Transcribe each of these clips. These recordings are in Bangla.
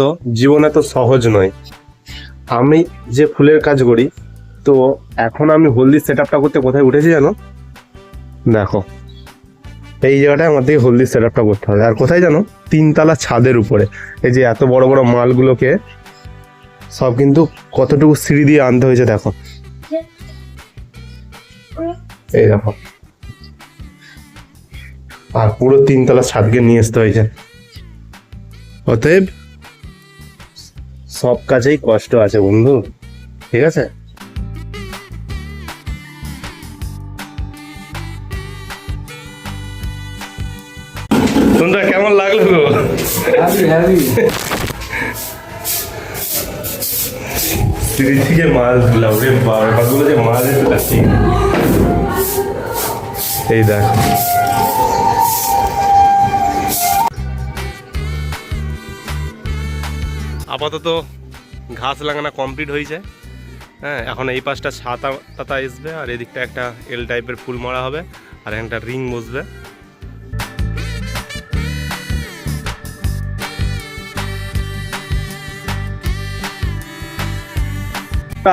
তো জীবনে তো সহজ নয়। আমি যে ফুলের কাজ করি, তো এখন আমি হলদি সেট আপটা করতে কোথায় উঠেছি জানো? দেখো, এই জায়গাটায় আমাদের হলদি সেট আপটা করতে হবে। আর কোথায় জানো? তিনতলা ছাদের উপরে। এই যে এত বড় বড় মালগুলোকে সব কিন্তু কতটুকু সিঁড়ি দিয়ে আনতে হয়েছে দেখো। এই দেখো। আর পুরো তিনতলা ছাদকে নিয়ে আসতে হয়েছে। অতএব সব কাজেই কষ্ট আছে, বন্ধু। ঠিক আছে? তোমরা কেমন লাগল গো? মাছ দিলাম রে বাবা যে মাছ এসে এই দেখ। আপাতত ঘাস লাগানো কমপ্লিট হয়েছে। হ্যাঁ এখন এই পাশটা ছাতা তাতা আসবে আর এদিকটা একটা এল টাইপের ফুল মারা হবে আর এখানটা রিং বসবে।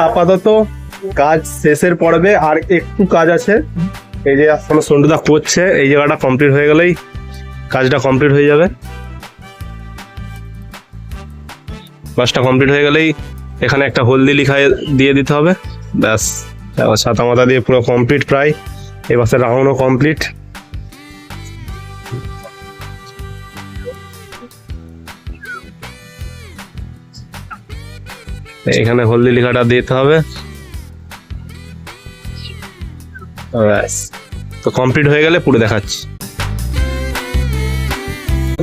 আপাতত কাজ শেষের পর্বে আর একটু কাজ আছে। এই যে এখনও সন্টুদা করছে, এই জায়গাটা কমপ্লিট হয়ে গেলেই কাজটা কমপ্লিট হয়ে যাবে। কাজটা কমপ্লিট হয়ে গেলেই এখানে একটা হলদি লিখা দিয়ে দিতে হবে। ব্যাস ছাতা মাথা দিয়ে পুরো কমপ্লিট প্রায়। এই বাসে রাউন্ডও কমপ্লিট। এখানে হলদি লেখাটা দিতে হবে। ব্যাস, তো কমপ্লিট হয়ে গেলে পুরো দেখাচ্ছি।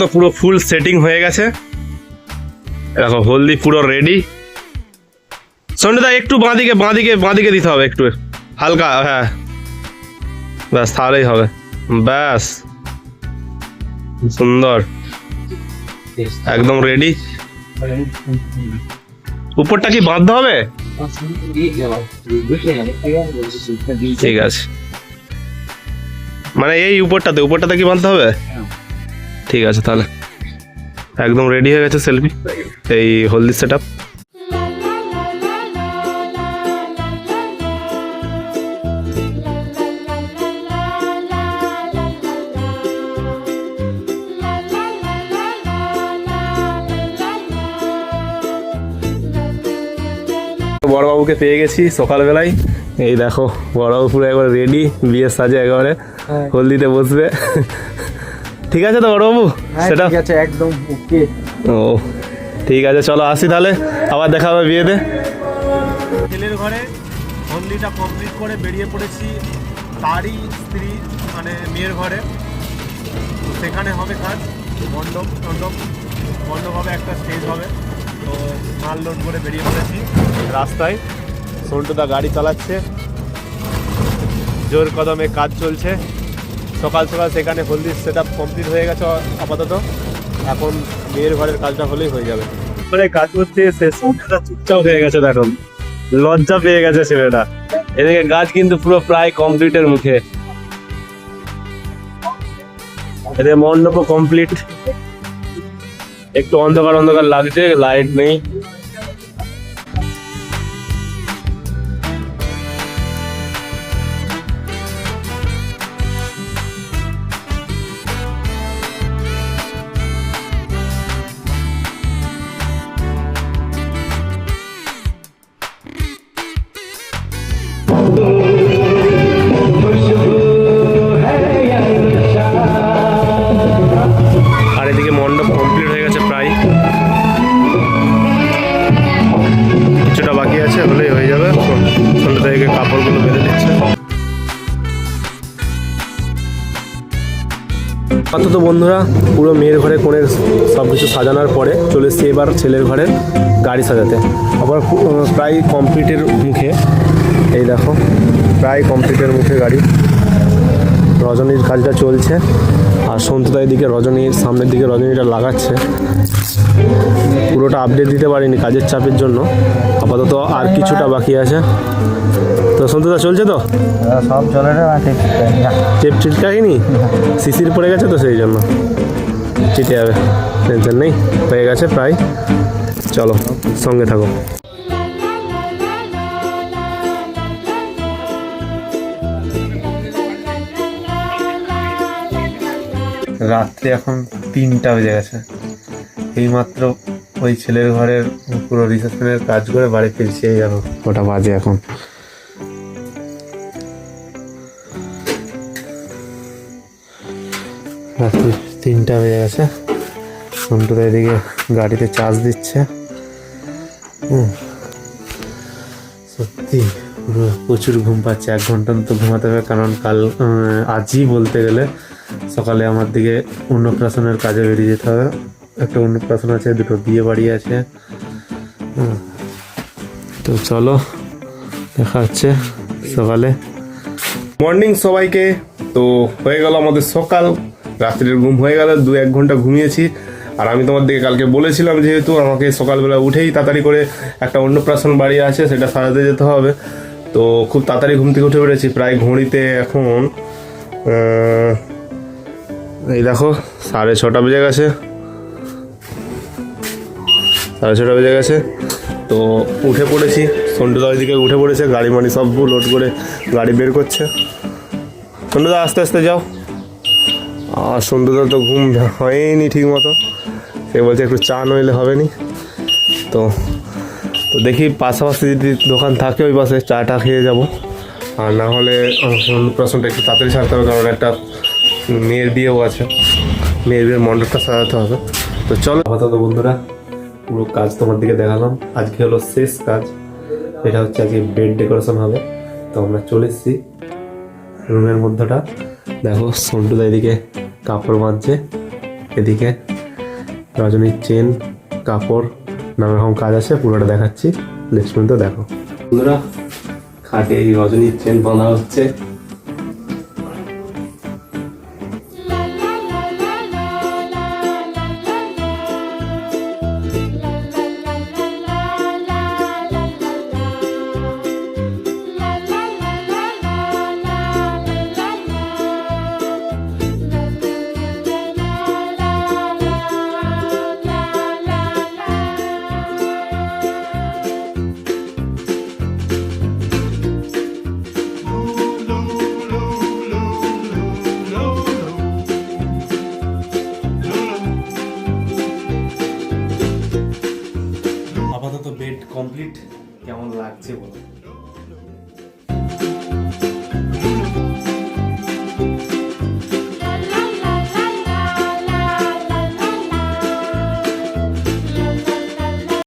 তো পুরো ফুল সেটিং হয়ে গেছে। দেখো হলদি পুরো রেডি সন্ধ্যা একটু বাঁদিকে বাঁদিকে বাঁদিকে দিতে হবে একটু। হালকা হ্যাঁ। ব্যাস তাহলেই হবে। ব্যাস। সুন্দর। একদম রেডি উপরটা কি বাঁধতে হবে? ঠিক আছে। মানে এই উপরটাতে উপরটাতে কি বাঁধতে হবে? ঠিক আছে তাহলে। একদম রেডি হয়ে গেছে সেলফি এই হলদি সেট আপ বড়বাবুকে পেয়ে গেছি সকালবেলায়। এই দেখো বড়বাবু পুরো একবার রেডি বিয়ের সাজে একেবারে হলদিতে বসবে। ঠিক আছে তো বড়বাবু? সেটা ঠিক আছে একদম ওকে ও ঠিক আছে চলো আসি তাহলে। আবার দেখা হবে বিয়েতে। ছেলের ঘরে হলদিটা কমপ্লিট করে বেরিয়ে পড়েছি তারই স্ত্রী মানে মেয়ের ঘরে। তো সেখানে হবে কাজ মণ্ডপ মণ্ডপ মণ্ডপ হবে একটা স্টেজ হবে। তো মাল লোড করে বেরিয়ে পড়েছি রাস্তায়। সন্টুদা গাড়ি চালাচ্ছে। জোর কদমে কাজ চলছে। সকাল সকাল সেখানে হলদি সেট কমপ্লিট হয়ে গেছে আপাতত। এখন মেয়ের ঘরের কাজটা হলেই হয়ে যাবে। করে কাজ করতে এসে সন্ধ্যা চুপচাপ হয়ে গেছে দেখুন লজ্জা পেয়ে গেছে ছেলেটা। এদিকে গাছ কিন্তু পুরো প্রায় কমপ্লিটের মুখে। এদের মণ্ডপও কমপ্লিট একটু অন্ধকার অন্ধকার লাগছে লাইট নেই। অন্তত বন্ধুরা, পুরো মেয়ের ঘরে কোণের সব কিছু সাজানোর পরে চলে এসছি এবার ছেলের ঘরে গাড়ি সাজাতে। আবার প্রায় কমপ্লিটের মুখে, এই দেখো, প্রায় কমপ্লিটের মুখে গাড়ি। রজনীর কাজটা চলছে, আর সন্তুদা এদিকে রজনীর, সামনের দিকে রজনীটা লাগাচ্ছে। পুরোটা আপডেট দিতে পারিনি কাজের চাপের জন্য। আপাতত আর কিছুটা বাকি আছে। তো সন্তুদা চলছে তো? সব চলে রে টেপ ঠিক শিশির পড়ে গেছে তো সেই জন্য। চিটে যাবে টেনশন নেই হয়ে গেছে প্রায়। চলো সঙ্গে থাকো। রাত্রি এখন তিনটা বেজে গেছে। এইমাত্র ওই ছেলের ঘরের পুরো রিসেপশনের কাজ করে বাড়ি ফিরছি এই জানো। ওটা বাজে এখন? রাত্রি তিনটা বেজে গেছে। সন্টুদা এদিকে গাড়িতে চার্জ দিচ্ছে। হুম। সত্যি প্রচুর ঘুম পাচ্ছে। এক ঘণ্টা তো ঘুমাতে হবে, কারণ কাল আজই বলতে গেলে সকালে আমার দিকে অন্নপ্রাশনের কাজে বেরিয়ে যেতে হবে। একটা অন্নপ্রাশন আছে, দুটো বিয়ে বাড়ি আছে। তো চলো, দেখা হচ্ছে সকালে। মর্নিং সবাইকে। তো হয়ে গেল আমাদের সকাল। রাত্রির ঘুম হয়ে গেল, দু এক ঘণ্টা ঘুমিয়েছি। আর আমি তোমার দিকে কালকে বলেছিলাম যেহেতু আমাকে সকালবেলা উঠেই তাড়াতাড়ি করে একটা অন্নপ্রাশন বাড়ি আছে, সেটা সারাতে যেতে হবে। তো খুব তাড়াতাড়ি ঘুম থেকে উঠে পড়েছি প্রায় ঘড়িতে এখন এই দেখো, সাড়ে ছটা বেজে গেছে। সাড়ে ছটা বেজে গেছে। তো উঠে পড়েছি সন্টুদা ওইদিকে উঠে পড়েছে, গাড়ি মানি সব লোড করে গাড়ি বের করছে। সন্টুদা আস্তে আস্তে যাও। আর সন্টুদা তো ঘুম হয়নি ঠিক মতো সে বলছে একটু চা নইলে হবে নি তো তো দেখি পাশাপাশি যদি দোকান থাকে ওই পাশে চাটা খেয়ে যাব। আর না হলে প্রশ্নটা একটু তাড়াতাড়ি সারতে হবে, কারণ একটা মেয়ের বিয়েও আছে। মেয়ের বিয়ের মণ্ডপটা সাজাতে হবে। তো চলো। আপাতত বন্ধুরা, পুরো কাজ তোমার দিকে দেখালাম। আজকে হলো শেষ কাজ। এটা হচ্ছে আজকে বেড ডেকোরেশন হবে। তো আমরা চলে এসেছি রুমের মধ্যটা। দেখো সন্টুদা এদিকে কাপড় বাঁধছে এদিকে রজনীর চেন কাপড়, নানা রকম কাজ আছে, পুরোটা দেখাচ্ছি। নেক্সট দেখো। বন্ধুরা, খাটে এই রজনীর চেন বাঁধা হচ্ছে। বেড কমপ্লিট কেমন লাগছে বলো?